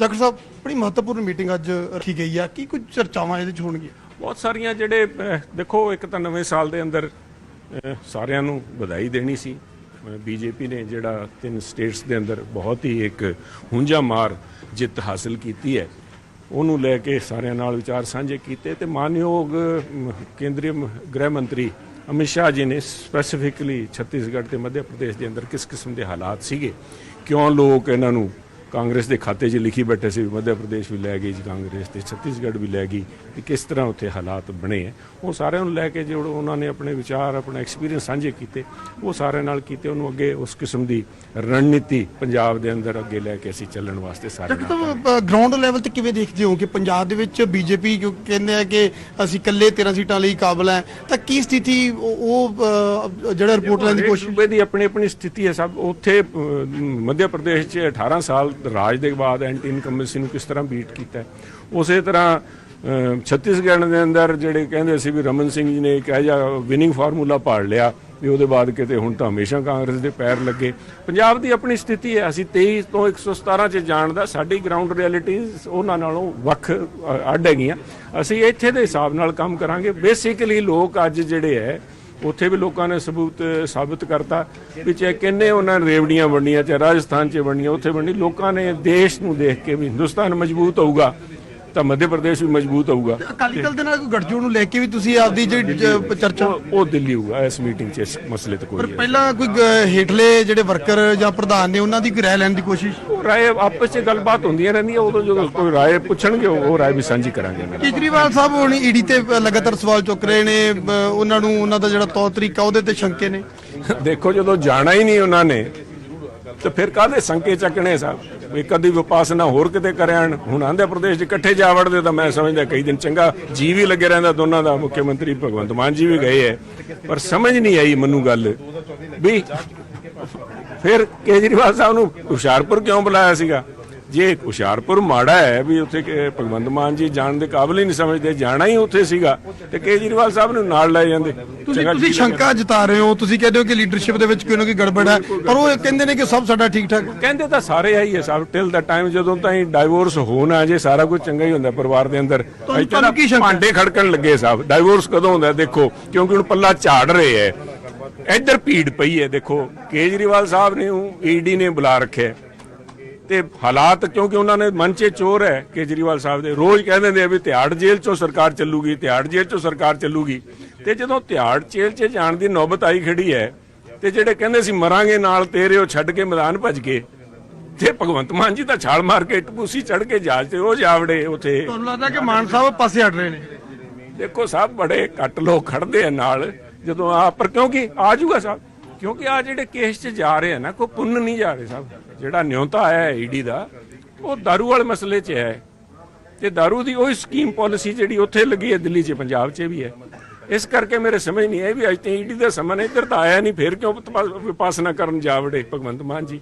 Doctor ਸਾਹਿਬ ਬੜੀ ਮਹੱਤਵਪੂਰਨ meeting ਅੱਜ ਰੱਖੀ ਗਈ ਆ। ਕੀ ਕੁਝ ਚਰਚਾਵਾਂ ਇਹਦੇ ਚ ਹੋਣਗੀਆਂ? ਬਹੁਤ ਸਾਰੀਆਂ ਜਿਹੜੇ ਅਹ, ਦੇਖੋ ਇੱਕ ਤਾਂ ਨਵੇਂ ਸਾਲ ਦੇ ਅੰਦਰ ਅਹ, ਸਾਰਿਆਂ ਨੂੰ ਵਧਾਈ ਦੇਣੀ ਸੀ। ਬੀਜੇਪੀ ਨੇ ਜਿਹੜਾ ਤਿੰਨ ਸਟੇਟਸ ਦੇ ਅੰਦਰ ਬਹੁਤ ਹੀ ਇੱਕ ਹੁੰਜਾ ਮਾਰ ਜਿੱਤ ਹਾਸਲ ਕੀਤੀ ਹੈ ਉਹਨੂੰ ਲੈ ਕੇ ਸਾਰਿਆਂ ਨਾਲ ਵਿਚਾਰ ਸਾਂਝੇ ਕੀਤੇ ਤੇ ਮਾਨਯੋਗ ਅਮ, ਕੇਂਦਰੀ ਮ- ਗ੍ਰਹਿ ਮੰਤਰੀ ਅਮਿਤ ਸ਼ਾਹ ਜੀ ਨੇ ਸਪੈਸੀਫਿਕਲੀ ਛੱਤੀਸਗੜ੍ਹ ਤੇ ਮੱਧ ਪ੍ਰਦੇਸ਼ ਦੇ ਅੰਦਰ ਕਿਸ ਕਿਸਮ ਦੇ ਹਾਲਾਤ ਸੀਗੇ ਕਿਉਂ ਲੋਕ ਇਹਨਾਂ ਨੂੰ ਕਾਂਗਰਸ ਦੇ ਖਾਤੇ 'ਚ ਲਿਖੀ ਬੈਠੇ ਸੀ ਮੱਧ ਪ੍ਰਦੇਸ਼ ਵੀ ਲੈ ਗਈ ਜੀ ਕਾਂਗਰਸ ਤੇ ਛੱਤੀਸਗੜ੍ਹ ਵੀ ਲੈ ਗਈ। ਵੀ ਕਿਸ ਤਰ੍ਹਾਂ ਉੱਥੇ ਹਾਲਾਤ ਬਣੇ ਉਹ ਸਾਰਿਆਂ ਨੂੰ ਲੈ ਕੇ ਜਿਹੜਾ ਉਹਨਾਂ ਨੇ ਆਪਣੇ ਵਿਚਾਰ ਆਪਣਾ ਐਕਸਪੀਰੀਅੰਸ ਸਾਂਝੇ ਕੀਤੇ ਉਹ ਸਾਰਿਆਂ ਨਾਲ ਕੀਤੇ ਉਹਨੂੰ ਅੱਗੇ ਉਸ ਕਿਸਮ ਦੀ ਰਣਨੀਤੀ ਪੰਜਾਬ ਦੇ ਅੰਦਰ ਅੱਗੇ ਲੈ ਕੇ ਅਸੀਂ ਚੱਲਣ ਵਾਸਤੇ ਸਾਰੇ ਨਾਲ ਗਰਾਊਂਡ ਲੈਵਲ ਤੇ ਕਿਵੇਂ ਦੇਖਦੇ ਹੋ ਕਿ ਪੰਜਾਬ ਦੇ ਵਿੱਚ ਬੀਜੇਪੀ ਕਿਉਂ ਕਹਿੰਦੇ ਆ ਕਿ ਅਸੀਂ ਇਕੱਲੇ 13 ਸੀਟਾਂ ਲਈ ਕਾਬਲ ਹੈ? ਤਾਂ ਕੀ ਸਥਿਤੀ ਉਹ ਜਿਹੜਾ ਰਿਪੋਰਟ ਲੈਣ ਦੀ ਕੋਸ਼ਿਸ਼ ਸੂਬੇ ਦੀ ਆਪਣੀ ਆਪਣੀ ਸਥਿਤੀ ਹੈ ਸਭ। ਉੱਥੇ ਮੱਧ ਪ੍ਰਦੇਸ਼ 'ਚ 18 ਸਾਲ ਰਾਜ ਦੇ ਬਾਅਦ ਐਂਟੀ ਇਨਕੰਬੈਂਸੀ ਨੂੰ ਕਿਸ ਤਰ੍ਹਾਂ ਬੀਟ ਕੀਤਾ ਉਸੇ ਤਰ੍ਹਾਂ ਛੱਤੀਸਗੜ੍ਹ ਦੇ ਅੰਦਰ ਜਿਹੜੇ ਕਹਿੰਦੇ ਸੀ ਵੀ ਰਮਨ ਸਿੰਘ ਜੀ ਨੇ ਇੱਕ ਇਹੋ ਜਿਹਾ ਵਿਨਿੰਗ ਫਾਰਮੂਲਾ ਪਾੜ ਲਿਆ ਵੀ ਉਹਦੇ ਬਾਅਦ ਕਿਤੇ ਹੁਣ ਤਾਂ ਹਮੇਸ਼ਾ ਕਾਂਗਰਸ ਦੇ ਪੈਰ ਲੱਗੇ। ਪੰਜਾਬ ਦੀ ਆਪਣੀ ਸਥਿਤੀ ਹੈ, ਅਸੀਂ 23 ਤੋਂ 117 ਚ ਜਾਣਦਾ, ਸਾਡੀ ਗਰਾਊਂਡ ਰਿਐਲਿਟੀਜ਼ ਉਹਨਾਂ ਨਾਲੋਂ ਵੱਖ ਅੱਡ ਹੈਗੀਆਂ। ਅਸੀਂ ਇੱਥੇ ਦੇ ਹਿਸਾਬ ਨਾਲ ਕੰਮ ਕਰਾਂਗੇ। ਬੇਸਿਕਲੀ ਲੋਕ ਅੱਜ ਜਿਹੜੇ ਹੈ ਉੱਥੇ ਵੀ ਲੋਕਾਂ ਨੇ ਸਬੂਤ ਸਾਬਤ ਕਰਤਾ ਵੀ ਚਾਹੇ ਕਿੰਨੇ ਉਹਨਾਂ ਨੇ ਰੇਵੜੀਆਂ ਵੰਡੀਆਂ ਚਾਹੇ ਰਾਜਸਥਾਨ 'ਚ ਵੰਡੀਆਂ ਉੱਥੇ ਵੰਡੀ ਲੋਕਾਂ ਨੇ ਦੇਸ਼ ਨੂੰ ਦੇਖ ਕੇ ਵੀ ਹਿੰਦੁਸਤਾਨ ਮਜ਼ਬੂਤ ਹੋਊਗਾ। ਤਾਂ ਮੱਧ ਪ੍ਰਦੇਸ਼ ਵੀ ਮਜ਼ਬੂਤ ਹੋਊਗਾ। ਅਕਾਲੀ ਦਲ ਦੇ ਨਾਲ ਕੋਈ ਗੱਠਜੋੜ ਨੂੰ ਲੈ ਕੇ ਵੀ ਤੁਸੀਂ ਆਪਦੀ ਜਿਹੜੀ ਜ- ਚਰਚਾ ਉਹ ਉਹ ਦਿੱਲੀ ਹੋਊਗਾ ਇਸ ਮੀਟਿੰਗ 'ਚ ਇਸ ਮਸਲੇ ਤੇ ਪਰ ਕੋਈ ਹੈ ਪਹਿਲਾਂ ਕੋਈ ਗ- ਹੇਠਲੇ ਜਿਹੜੇ ਵਰਕਰ ਜਾਂ ਪ੍ਰਧਾਨ ਨੇ ਉਹਨਾਂ ਦੀ ਕੋਈ ਰਾਏ ਲੈਣ ਦੀ ਕੋਸ਼ਿਸ਼? ਉਹ ਰਾਏ ਆਪਸ 'ਚ ਗੱਲਬਾਤ ਹੁੰਦੀਆਂ ਰਹਿੰਦੀਆਂ ਉਦੋਂ ਜਦੋਂ ਕੋਈ ਰਾਏ ਪੁੱਛਣਗੇ ਉਹ ਉਹ ਰਾਏ ਵੀ ਸਾਂਝੀ ਕਰਾਂਗੇ ਨਾਲ। ਕੇਜਰੀਵਾਲ ਸਾਹਿਬ ਹੁਣ ਈਡੀ ਤੇ ਲਗਾਤਾਰ ਸਵਾਲ ਚੁੱਕ ਰਹੇ ਨੇ ਬ- ਉਹਨਾਂ ਨੂੰ ਉਹਨਾਂ ਦਾ ਜਿਹੜਾ ਤੌਰ ਤਰੀਕਾ ਉਹਦੇ ਤੇ ਸ਼ੰਕੇ ਨੇ। ਦੇਖੋ ਜਦੋਂ ਜਾਣਾ ਹੀ ਨਹੀਂ ਉਹਨਾਂ ਨੇ ਤੇ ਫਿਰ ਕਾਹਦੇ ਸੰਕੇ ਚੱਕਣੇ ਸਾਹਿਬ ਇੱਕ ਅੱਧੀ ਵਿਪਾਸਨਾ ਹੋਰ ਕਿਤੇ ਕਰਿਆਣ? ਹੁਣ ਆਂਧਰਾ ਪ੍ਰਦੇਸ਼ 'ਚ ਇਕੱਠੇ ਜਾ ਵੜਦੇ ਤਾਂ ਮੈਂ ਸਮਝਦਾ ਕਈ ਦਿਨ ਚੰਗਾ ਜੀ ਵੀ ਲੱਗੇ ਰਹਿੰਦਾ ਦੋਨਾਂ ਦਾ, ਮੁੱਖ ਮੰਤਰੀ ਭਗਵੰਤ ਮਾਨ ਜੀ ਵੀ ਗਏ ਹੈ ਪਰ ਸਮਝ ਨਹੀਂ ਆਈ ਮੈਨੂੰ ਗੱਲ ਵੀ ਫਿਰ ਕੇਜਰੀਵਾਲ ਸਾਹਿਬ ਨੂੰ ਹੁਸ਼ਿਆਰਪੁਰ ਕਿਉਂ ਬੁਲਾਇਆ ਸੀਗਾ? ਜੇ ਹੁਸ਼ਿਆਰਪੁਰ ਮਾੜਾ ਹੈ ਵੀ ਉੱਥੇ ਭਗਵੰਤ ਮਾਨ ਜੀ ਜਾਣ ਦੇ ਕਾਬਲ ਹੀ ਨਹੀਂ ਸਮਝਦੇ ਜਾਣਾ ਹੀ ਉੱਥੇ ਸੀਗਾ ਤੇ ਕੇਜਰੀਵਾਲ ਸਾਹਿਬ ਨੂੰ ਨਾਲ ਲੈ ਜਾਂਦੇ ਤੁਸੀਂ ਤੁਸੀਂ। ਸ਼ੰਕਾ ਜਤਾ ਰਹੇ ਹੋ ਤੁਸੀਂ ਕਹਿੰਦੇ ਹੋ ਕਿ ਲੀਡਰਸ਼ਿਪ ਦੇ ਵਿੱਚ ਕੋਈ ਨਾ ਕੋਈ ਗੜਬੜ ਹੈ ਪਰ ਉਹ ਕਹਿੰਦੇ ਨੇ ਕਿ ਸਭ ਸਾਡਾ ਠੀਕ ਠਾਕ ਕਹਿੰਦੇ ਤਾਂ ਸਾਰੇ ਆਈ ਹੈ ਸਭ ਟਿਲ ਦਾ ਟਾਈਮ ਜਦੋਂ ਤਾਈਂ ਡਾਈਵੋਰਸ ਹੋਣਾ ਜੇ ਸਾਰਾ ਕੁਝ ਚੰਗਾ ਹੀ ਹੁੰਦਾ ਪਰਿਵਾਰ ਦੇ ਅੰਦਰ ਇੱਥੇ? ਭਾਂਡੇ ਖੜਕਣ ਲੱਗੇ ਸਭ ਡਾਈਵੋਰਸ ਕਦੋਂ ਹੁੰਦਾ? ਦੇਖੋ ਕਿਉਂਕਿ ਹੁਣ ਪੱਲਾ ਝਾੜ ਰਹੇ ਹੈ ਇੱਧਰ ਭੀੜ ਪਈ ਹੈ ਦੇਖੋ ਕੇਜਰੀਵਾਲ ਸਾਹਿਬ ਨੇ ਈਡੀ ਨੇ ਬੁਲਾ ਰੱਖਿਆ। ਤੇ ਹਾਲਾਤ ਕਿਉਂਕਿ ਉਹਨਾਂ ਨੇ ਮਨ 'ਚ ਚੋਰ ਹੈ ਕੇਜਰੀਵਾਲ ਸਾਹਿਬ ਦੇ। ਰੋਜ਼ ਕਹਿੰਦੇ ਨੇ ਵੀ ਤਿਹਾੜ ਜੇਲ੍ਹ 'ਚੋਂ ਸਰਕਾਰ ਚੱਲੂਗੀ ਤਿਹਾੜ ਜੇਲ੍ਹ 'ਚੋਂ ਸਰਕਾਰ ਚੱਲੂਗੀ। ਤੇ ਜਦੋਂ ਤਿਹਾੜ ਜੇਲ੍ਹ 'ਚ ਜਾਣ ਦੀ ਨੌਬਤ ਆਈ ਖੜੀ ਹੈ ਤੇ ਜਿਹੜੇ ਕਹਿੰਦੇ ਸੀ ਮਰਾਂਗੇ ਨਾਲ ਤੇਰੇ ਉਹ ਛੱਡ ਕੇ ਮੈਦਾਨ ਭੱਜ ਗਏ। ਤੇ ਭਗਵੰਤ ਮਾਨ ਜੀ ਤਾਂ ਛਾਲ ਮਾਰ ਕੇ ਟਪੂਸੀ ਚੜ ਕੇ ਜਹਾਜ਼ ਤੇ ਉਹ ਜਾਵੜੇ ਉਥੇ। ਤੁਹਾਨੂੰ ਲੱਗਦਾ ਕਿ ਮਾਨ ਸਾਹਿਬ ਪਾਸੇ ਹਟ ਰਹੇ ਨੇ? ਦੇਖੋ ਸਭ ਬੜੇ ਘੱਟ ਲੋਕ ਖੜਦੇ ਆ ਨਾਲ। ਜਦੋਂ ਆ ਪਰ ਕਿਉਂਕਿ ਆ ਜੂਗਾ ਸਾਹਿਬ। ਕਿਉਂਕਿ ਆ ਜਿਹੜੇ ਕੇਸ 'ਚ ਜਾ ਰਹੇ ਆ ਨਾ, ਕੋਈ ਪੁੰਨ ਨਹੀਂ ਜਾ ਰਹੇ ਸਭ। ਜਿਹੜਾ ਨਿਉਂਤਾ ਆਇਆ ਹੈ ਈਡੀ ਦਾ, ਉਹ ਦਾਰੂ ਵਾਲੇ ਮਸਲੇ 'ਚ ਹੈ। ਤੇ ਦਾਰੂ ਦੀ ਉਹੀ ਸਕੀਮ ਪਾਲਿਸੀ ਜਿਹੜੀ ਉੱਥੇ ਲੱਗੀ ਹੈ ਦਿੱਲੀ 'ਚ, ਪੰਜਾਬ 'ਚ ਵੀ ਹੈ। ਇਸ ਕਰਕੇ ਮੇਰੇ ਸਮਝ ਨਹੀਂ ਆਈ ਵੀ ਅੱਜ ਤੇ ਈਡੀ ਦਾ ਸਮਾਂ ਨਹੀਂ ਇੱਧਰ ਤਾਂ ਆਇਆ ਨਹੀਂ, ਫਿਰ ਕਿਉਂ ਵਿਪਾਸਨਾ ਕਰਨ ਜਾ ਵੜੇ ਭਗਵੰਤ ਮਾਨ ਜੀ?